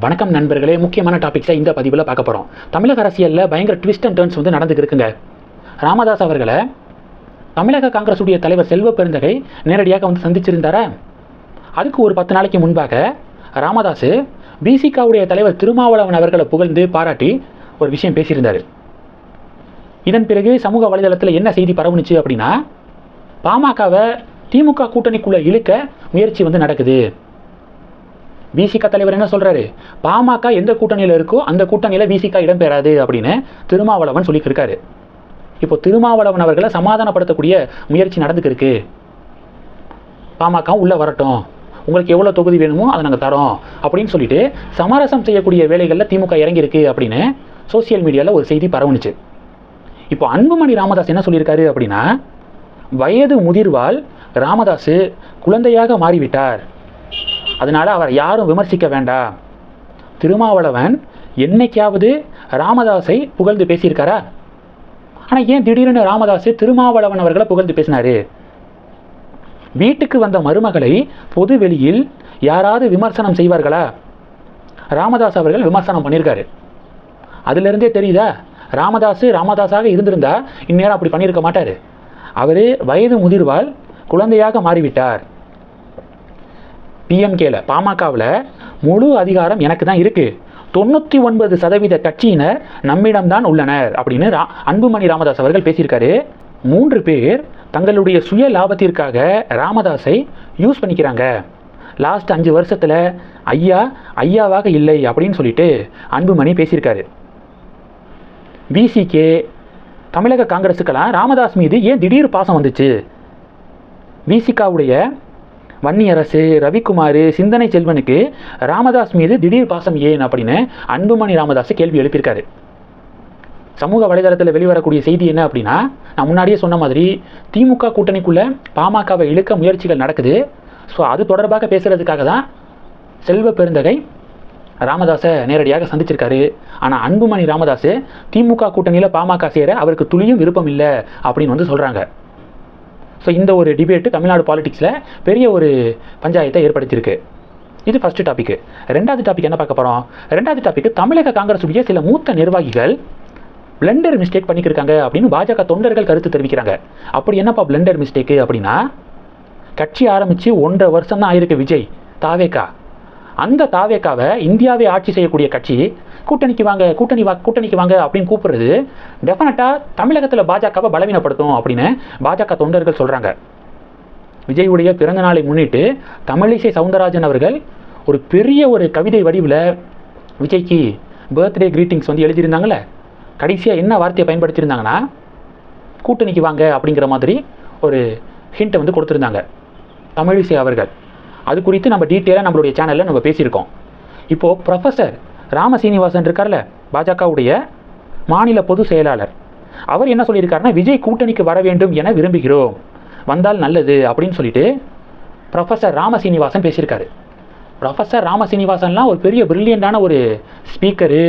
வணக்கம் நண்பர்களே முக்கியமான டாபிக்ஸை இந்த பதிவில் பார்க்க போகிறோம் தமிழக அரசியலில் பயங்கர ட்விஸ்ட் அண்ட் டர்ன்ஸ் வந்து நடந்துக்கு இருக்குங்க. ராமதாஸ் அவர்களை தமிழக காங்கிரஸுடைய தலைவர் செல்வ பெருந்தகை நேரடியாக வந்து சந்திச்சிருந்தாரா? அதுக்கு ஒரு பத்து நாளைக்கு முன்பாக ராமதாஸ் பிசிகாவுடைய தலைவர் திருமாவளவன் அவர்களை புகழ்ந்து பாராட்டி ஒரு விஷயம் பேசியிருந்தார். இதன் பிறகு சமூக வலைதளத்தில் என்ன செய்தி பரவுனுச்சு அப்படின்னா பாமகவை திமுக கூட்டணிக்குள்ளே இழுக்க முயற்சி வந்து நடக்குது. விசிக தலைவர் என்ன சொல்கிறாரு பாமக எந்த கூட்டணியில் இருக்கோ அந்த கூட்டணியில் விசிக இடம்பெறாது அப்படின்னு திருமாவளவன் சொல்லிக்கிருக்காரு. இப்போ திருமாவளவன் அவர்களை சமாதானப்படுத்தக்கூடிய முயற்சி நடந்துக்கிருக்கு பாமக உள்ளே வரட்டும். உங்களுக்கு எவ்வளோ தொகுதி வேணுமோ அதை நாங்கள் தரோம் அப்படின்னு சொல்லிட்டு சமரசம் செய்யக்கூடிய வேலைகளில் திமுக இறங்கியிருக்கு அப்படின்னு சோசியல் மீடியாவில் ஒரு செய்தி பரவுனுச்சு. இப்போ அன்புமணி ராமதாஸ் என்ன சொல்லியிருக்காரு அப்படின்னா வயது முதிர்வால் ராமதாஸ் குழந்தையாக மாறிவிட்டார். அதனால் அவர் யாரும் விமர்சிக்க வேண்டாம் திருமாவளவன் என்னைக்காவது ராமதாஸை புகழ்ந்து பேசியிருக்காரா? ஆனால் ஏன் திடீர்னு ராமதாஸ் திருமாவளவன் அவர்களை புகழ்ந்து பேசினாரு? வீட்டுக்கு வந்த மருமகளை பொது வெளியில் யாராவது விமர்சனம் செய்வார்களா? ராமதாஸ் அவர்கள் விமர்சனம் பண்ணியிருக்காரு. அதிலிருந்தே தெரியுதா? ராமதாஸ் ராமதாஸாக இருந்திருந்தா இந்நேரம் அப்படி பண்ணியிருக்க மாட்டார். அவர் வயது முதிர்வால் குழந்தையாக மாறிவிட்டார். பிஎம்கேல பாமகவில் முழு அதிகாரம் எனக்கு தான் இருக்குது தொண்ணூற்றி ஒன்பது சதவீத கட்சியினர் நம்மிடம்தான் உள்ளனர் அப்படின்னு ரா அன்புமணி ராமதாஸ் அவர்கள் பேசியிருக்காரு. மூன்று பேர் தங்களுடைய சுய லாபத்திற்காக ராமதாஸை யூஸ் பண்ணிக்கிறாங்க. லாஸ்ட் அஞ்சு வருஷத்தில் ஐயா ஐயாவாக இல்லை அப்படின்னு சொல்லிட்டு அன்புமணி பேசியிருக்காரு. விசிகே தமிழக காங்கிரஸுக்கெல்லாம் ராமதாஸ் மீது ஏன் திடீர் பாசம் வந்துச்சு? விசிகாவுடைய வன்னியரசு ரவிக்குமார் சிந்தனை செல்வனுக்கு ராமதாஸ் மீது திடீர் பாசம் ஏன் அப்படின்னு அன்புமணி ராமதாஸ் கேள்வி எழுப்பியிருக்காரு. சமூக வலைதளத்தில் வெளிவரக்கூடிய செய்தி என்ன அப்படின்னா நான் முன்னாடியே சொன்ன மாதிரி திமுக கூட்டணிக்குள்ளே பாமகவை இழுக்க முயற்சிகள் நடக்குது. ஸோ அது தொடர்பாக பேசுகிறதுக்காக தான் செல்வ பெருந்தகை ராமதாஸை நேரடியாக சந்திச்சிருக்காரு. ஆனால் அன்புமணி ராமதாஸ் திமுக கூட்டணியில் பாமக சேர அவருக்கு துளியும் விருப்பம் இல்லை அப்படின்னு வந்து சொல்கிறாங்க ஸோ இந்த ஒரு டிபேட்டு தமிழ்நாடு பாலிடிக்ஸில் பெரிய ஒரு பஞ்சாயத்தை ஏற்படுத்தியிருக்கு. இது ஃபஸ்ட்டு டாபிக் ரெண்டாவது டாபிக் என்ன பார்க்க போகிறோம் ரெண்டாவது டாபிக் தமிழக காங்கிரஸுடைய சில மூத்த நிர்வாகிகள் பிளண்டர் மிஸ்டேக் பண்ணிக்கிருக்காங்க அப்படின்னு பாஜக தொண்டர்கள் கருத்து தெரிவிக்கிறாங்க. அப்படி என்னப்பா பிளண்டர் மிஸ்டேக்கு அப்படின்னா கட்சி ஆரம்பித்து ஒன்றரை வருஷம் தான் ஆயிருக்கு விஜய் தாவேக்கா. அந்த தாவேக்காவை இந்தியாவை ஆட்சி செய்யக்கூடிய கட்சி கூட்டணிக்கு வாங்க கூட்டணி வா கூட்டணிக்கு வாங்க அப்படின்னு கூப்பிடுறது டெஃபினட்டாக தமிழகத்தில் பாஜகவை பலவீனப்படுத்தும் அப்படின்னு பாஜக தொண்டர்கள் சொல்கிறாங்க விஜயுடைய பிறந்த நாளை முன்னிட்டு தமிழிசை சவுந்தரராஜன் அவர்கள் ஒரு பெரிய ஒரு கவிதை வடிவில் விஜய்க்கு பர்த்டே க்ரீட்டிங்ஸ் வந்து எழுதியிருந்தாங்களே கடைசியாக என்ன வார்த்தையை பயன்படுத்தியிருந்தாங்கன்னா கூட்டணிக்கு வாங்க அப்படிங்கிற மாதிரி ஒரு ஹிண்ட்டை வந்து கொடுத்துருந்தாங்க தமிழிசை அவர்கள். அது குறித்து நம்ம டீட்டெயிலாக நம்மளுடைய சேனலில் நம்ம பேசியிருக்கோம். இப்போது ப்ரொஃபஸர் ராமசீனிவாசன் இருக்கார்ல பாஜகவுடைய மாநில பொதுச் செயலாளர். அவர் என்ன சொல்லியிருக்காருன்னா விஜய் கூட்டணிக்கு வர வேண்டும் என விரும்புகிறோம். வந்தால் நல்லது அப்படின்னு சொல்லிட்டு ப்ரொஃபஸர் ராமசீனிவாசன் பேசியிருக்காரு. ப்ரொஃபஸர் ராமசீனிவாசன்லாம் ஒரு பெரிய பிரில்லியண்டான ஒரு ஸ்பீக்கரு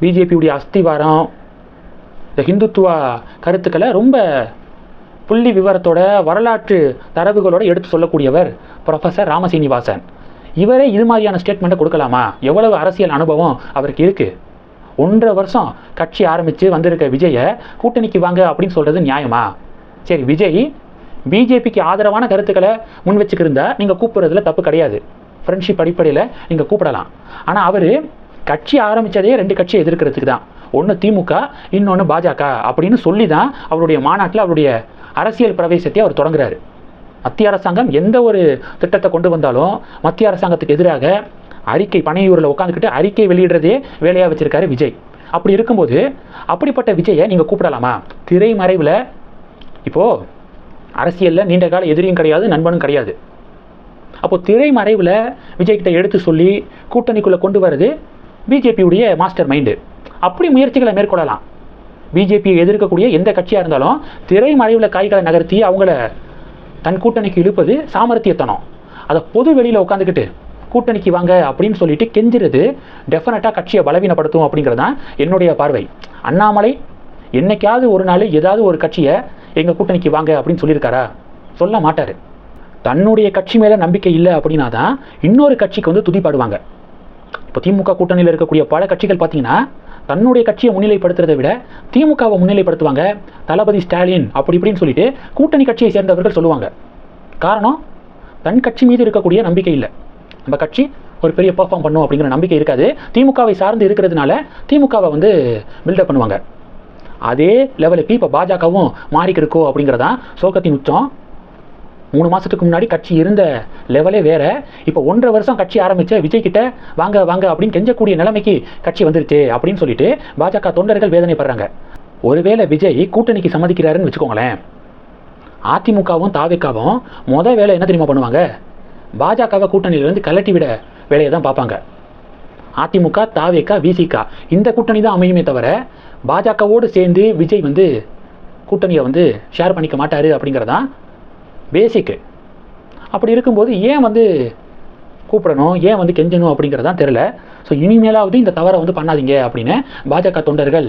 பிஜேபியுடைய அஸ்திவாரம் இந்த ஹிந்துத்துவா கருத்துக்களை ரொம்ப புள்ளி விவரத்தோட வரலாற்று தரவுகளோடு எடுத்து சொல்லக்கூடியவர் ப்ரொஃபஸர் ராமசீனிவாசன். இவரே இது மாதிரியான ஸ்டேட்மெண்ட்டை கொடுக்கலாமா? எவ்வளவு அரசியல் அனுபவம் அவருக்கு இருக்குது ஒன்றரை வருஷம் கட்சி ஆரம்பித்து வந்திருக்க விஜயை கூட்டணிக்கு வாங்க அப்படின்னு சொல்கிறது நியாயமா? சரி விஜய் பிஜேபிக்கு ஆதரவான கருத்துக்களை முன் வச்சுக்கிருந்தா நீங்கள் கூப்பிட்றதுல தப்பு கிடையாது. ஃப்ரெண்ட்ஷிப் அடிப்படையில் நீங்கள் கூப்பிடலாம். ஆனால் அவர் கட்சி ஆரம்பித்ததே ரெண்டு கட்சியை எதிர்க்கிறதுக்கு தான். ஒன்று திமுக இன்னொன்று பாஜக அப்படின்னு சொல்லி தான் அவருடைய மாநாட்டில் அவருடைய அரசியல் பிரவேசத்தை அவர் தொடங்குறாரு. மத்திய அரசாங்கம் எந்த ஒரு திட்டத்தை கொண்டு வந்தாலும் மத்திய அரசாங்கத்துக்கு எதிராக அறிக்கை பனையூரில் உட்காந்துக்கிட்டு அறிக்கை வெளியிடுறதே வேலையாக வச்சுருக்காரு விஜய். அப்படி இருக்கும்போது அப்படிப்பட்ட விஜயை நீங்கள் கூப்பிடலாமா? திரைமறைவில் இப்போது அரசியலில் நீண்ட கால எதிரியும் கிடையாது நண்பனும் கிடையாது. அப்போது திரைமறைவில் விஜய்கிட்ட எடுத்து சொல்லி கூட்டணிக்குள்ளே கொண்டு வர்றது பிஜேபியுடைய மாஸ்டர் மைண்டு. அப்படி முயற்சிகளை மேற்கொள்ளலாம். பிஜேபியை எதிர்க்கக்கூடிய எந்த கட்சியாக இருந்தாலும் திரைமறைவில் காய்களை நகர்த்தி அவங்கள தன் கூட்டணிக்கு இழுப்பது சாமர்த்தியத்தனம். அதை பொது வெளியில் உட்காந்துக்கிட்டு கூட்டணிக்கு வாங்க அப்படின்னு சொல்லிட்டு கெஞ்சிறது டெஃபினட்டாக கட்சியை பலவீனப்படுத்தும் அப்படிங்கிறது தான் என்னுடைய பார்வை. அண்ணாமலை என்னைக்காவது ஒரு நாள் ஏதாவது ஒரு கட்சியை எங்கள் கூட்டணிக்கு வாங்க அப்படின்னு சொல்லியிருக்காரா? சொல்ல மாட்டார். தன்னுடைய கட்சி மேலே நம்பிக்கை இல்லை அப்படின்னா தான் இன்னொரு கட்சிக்கு வந்து துதிப்பாடுவாங்க. இப்போ திமுக கூட்டணியில் இருக்கக்கூடிய பல கட்சிகள் பார்த்தீங்கன்னா தன்னுடைய கட்சியை முன்னிலைப்படுத்துறதை விட திமுகவை முன்னிலைப்படுத்துவாங்க. தளபதி ஸ்டாலின் அப்படி இப்படின்னு சொல்லிட்டு கூட்டணி கட்சியை சேர்ந்தவர்கள் சொல்லுவாங்க. காரணம் தன் கட்சி மீது இருக்கக்கூடிய நம்பிக்கை இல்லை. நம்ம கட்சி ஒரு பெரிய பெர்ஃபார்ம் பண்ணும் அப்படிங்கிற நம்பிக்கை இருக்காது. திமுகவை சார்ந்து இருக்கிறதுனால திமுகவை வந்து பில்டப் பண்ணுவாங்க. அதே லெவலுக்கு இப்போ பாஜகவும் மாறிக்கிருக்கோ அப்படிங்கிறதான் சோகத்தின் உச்சம். மூணு மாதத்துக்கு முன்னாடி கட்சி இருந்த லெவலே வேறு. இப்போ ஒன்றரை வருஷம் கட்சி ஆரம்பித்த விஜய் கிட்ட வாங்க வாங்க அப்படின்னு கெஞ்சக்கூடிய நிலைமைக்கு கட்சி வந்துருச்சு அப்படின்னு சொல்லிட்டு பாஜக தொண்டர்கள் வேதனைப்படுறாங்க. ஒருவேளை விஜய் கூட்டணிக்கு சம்மதிக்கிறாருன்னு வச்சுக்கோங்களேன். அதிமுகவும் தாவேக்காவும் மொதல் வேலை என்ன தெரியுமா பண்ணுவாங்க? பாஜகவை கூட்டணியிலேருந்து கலட்டி விட வேலையை தான் பார்ப்பாங்க. அதிமுக தாவேக்கா விசிகா இந்த கூட்டணி தான் அமையுமே தவிர பாஜகவோடு சேர்ந்து விஜய் வந்து கூட்டணியை வந்து ஷேர் பண்ணிக்க மாட்டார் அப்படிங்கிறதான் பேசிக்கு அப்படி இருக்கும்போது ஏன் வந்து கூப்பிடணும்? ஏன் வந்து கெஞ்சணும் அப்படிங்கிறதான் தெரில ஸோ இனிமேலாவது இந்த தவறை வந்து பண்ணாதீங்க அப்படின்னு பாஜக தொண்டர்கள்